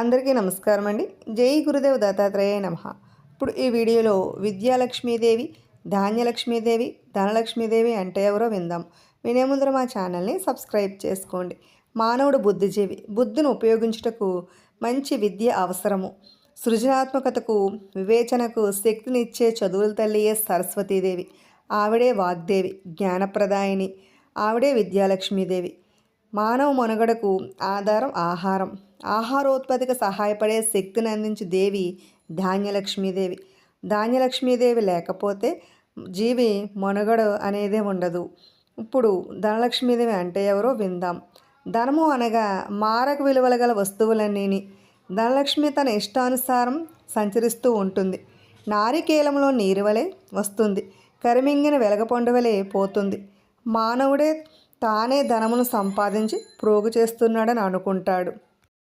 అందరికీ నమస్కారం అండి జై గురుదేవ్ దత్తాత్రేయ నమ. ఇప్పుడు ఈ వీడియోలో విద్యాలక్ష్మీదేవి ధాన్యలక్ష్మీదేవి ధనలక్ష్మీదేవి అంటే ఎవరో విందాం. వినే ముందర మా ఛానల్ని సబ్స్క్రైబ్ చేసుకోండి. మానవుడు బుద్ధిజీవి. బుద్ధిని ఉపయోగించుటకు మంచి విద్య అవసరము. సృజనాత్మకతకు వివేచనకు శక్తినిచ్చే చదువుల తల్లియే సరస్వతీదేవి. ఆవిడే వాగ్దేవి జ్ఞానప్రదాయిని. ఆవిడే విద్యాలక్ష్మీదేవి. మానవ మనుగడకు ఆధారం ఆహారం. ఆహారోత్పత్తికి సహాయపడే శక్తిని అందించే దేవి ధాన్యలక్ష్మీదేవి. ధాన్యలక్ష్మీదేవి లేకపోతే జీవి మనుగడ అనేదే ఉండదు. ఇప్పుడు ధనలక్ష్మీదేవి అంటే ఎవరో విందాం. ధనము అనగా మారక విలువల గల వస్తువులన్నీని. ధనలక్ష్మి తన ఇష్టానుసారం సంచరిస్తూ ఉంటుంది. నారికేలంలో నీరు వలె వస్తుంది. కరిమింగిన వెలగపొండు వలె పోతుంది. మానవుడే తానే ధనమును సంపాదించి ప్రోగు చేస్తున్నాడని అనుకుంటాడు.